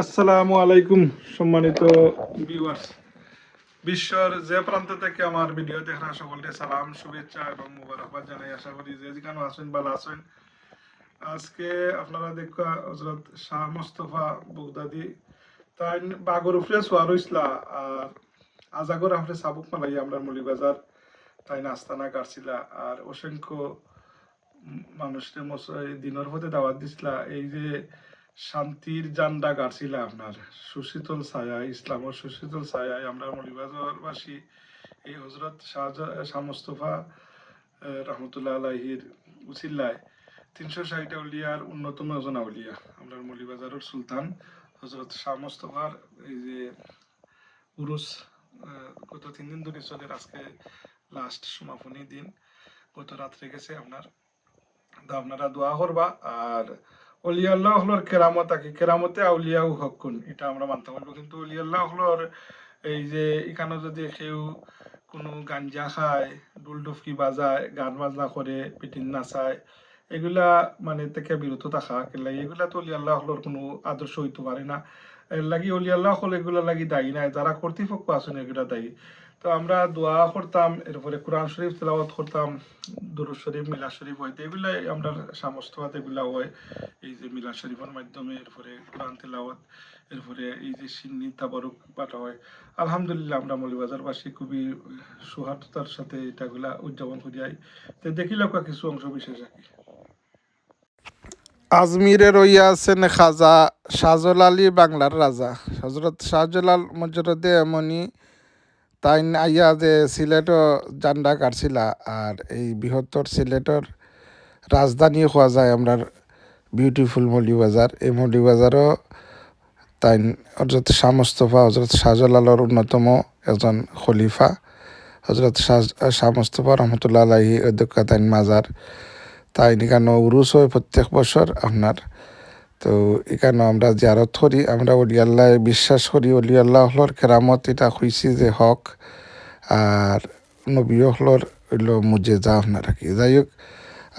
আসসালামু আলাইকুম, সম্মানিত ভিউয়ার্স বিশ্বর যে প্রান্ত থেকে আমার ভিডিও দেখা সকলকে সালাম, শুভেচ্ছা এবং মুবারকবাদ জানাই। আশা করি যে যেখানে আছেন, ভালো আছেন। আজকে আপনারা দেখা হজরত শাহ মোস্তফা বগদাদি তাই বাগর উপরে সোয়ার হইসলা আর আজাগর আপনি সাবুক মালাই আমরা মলিবাজার তাই নাস্তানা কাটছিলা আর অসংখ্য মানুষকে দিনের পথে দাওয়াত দিছিলা এই যে শান্তির জান্ডা গাড়ছিলা আপনার। সুশীতল ছায়া ইসলামের সুশীতল ছায়ায় আমরা মলিবাজারবাসী এই হজরত শাহ রহমতুল্লাহ আলাহির উচিল্লায় তিনশো ষাট আউলিয়ার অন্যতম একজন আউলিয়া আমরা মলিবাজারের সুলতান হজরত শাহ মুস্তফার এই যে উরুস গত তিন দিন ধরে চলে আজকে লাস্ট সমাপনী দিন। গত রাত্রে গেছে আপনার। আপনারা দোয়া করবা আর অলিয়াল্লাহ হলোর কেরামত আকি কেরামতে আউলিয়াও হকুন এটা আমরা মানতে পারব। কিন্তু অলিয়াল্লাহ হলোর এই যে এখানে যদি কেউ কোনো গাঞ্জা খায় ডুল ডুফকি বাজায়, গান বাজনা করে, পিটিন নাচায়, এগুলা মানে থেকে বিরত থাকা কেলা এগুলা তো অলিয়াল্লাহ কোনো আদর্শ হইতে পারে না। লাগি অলিয়াল্লাহ হল এগুলা লাগি দায়ী নাই। যারা কর্তৃপক্ষ আছেন, এগুলা দায়ী। তো আমরা দোয়া করতাম, এরপরে কোরআন শরীফ তেলাওয়াত করতাম, দুরুদ শরীফ মিলা শরীফ হইতে এগুলাই আমরা সামস্তবাদ এগুলা হয়। এই যে মিলা শরীফের মাধ্যমে, এরপরে কোরআন তেলাওয়াত, এরপরে এই যে সিন্নি তাবারুক পাঠা হয়। আলহামদুলিল্লাহ আমরা মৌলিবাজারবাসী খুবই সৌহার্দ্যতার সাথে এটাগুলা উদযাপন করি আই। তো দেখিলাম কিছু অংশ বিশেষ আর কি। আজমিরে রইয়া আছেন খাজা শাহজল বাংলার রাজা। হজরত শাহজলাল মজরদে এমনি তাই আইয়া যে সিলেটও জান্ডা কাটছিলা আর এই বৃহত্তর সিলেটর রাজধানী হওয়া যায় আমরা বিউটিফুল মৌলিবাজার এই মৌলিবাজারও তাই হজরত শাহ মুস্তফা হজরত শাহজালালর অন্যতম একজন খলিফা হজরত শাহ শাহ মুস্তফা রহমতুল্লাহ আলাহি অধ্যক্ষ তাইন মাজার তাই এখানে উরুস হয় প্রত্যেক বছর আপনার তো এখানে আমরা জিয়ারত করি, আমরা অলিয়াল্লাহ বিশ্বাস করি অলিয়াল্লাহ হলর কেরামত এটা হইছি যে হক, আর নবী হলর হইল মুজেজা আপনার আর কি। যাই হোক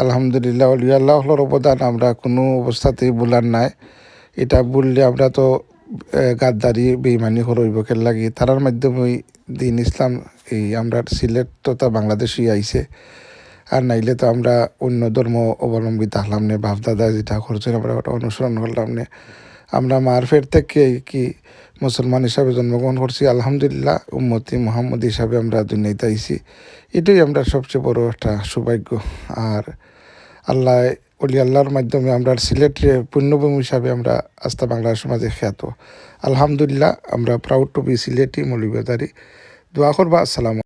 আলহামদুলিল্লাহ অলিয়াল্লাহ হলর অবদান আমরা কোনো অবস্থাতেই বলার নাই। এটা বললে আমরা তো গাদ্দারি বেইমানি হরইব কেন লাগি। তারার মাধ্যমে দিন ইসলাম এই আমরা সিলেট তথা বাংলাদেশই আইছে। আর নাইলে তো আমরা অন্য ধর্ম অবলম্বী থাকলাম না, বাপদাদা যেটা করছেন, আমরা ওটা অনুসরণ করলাম না। আমরা মারফের থেকে কি মুসলমান হিসাবে জন্মগ্রহণ করছি? আলহামদুলিল্লাহ, উম্মতি মোহাম্মদ হিসাবে আমরা দুনিয়াতে আইছি। এটাই আমরা সবচেয়ে বড় একটা সৌভাগ্য। আর আল্লাহ অলি আল্লাহর মাধ্যমে আমরা সিলেটে পুণ্যভূমি হিসাবে আমরা আস্থা বাংলা সমাজে খ্যাত। আলহামদুলিল্লাহ, আমরা প্রাউড টু বি সিলেটি মৌলিবাদারি দোয়া করবা, আসসালাম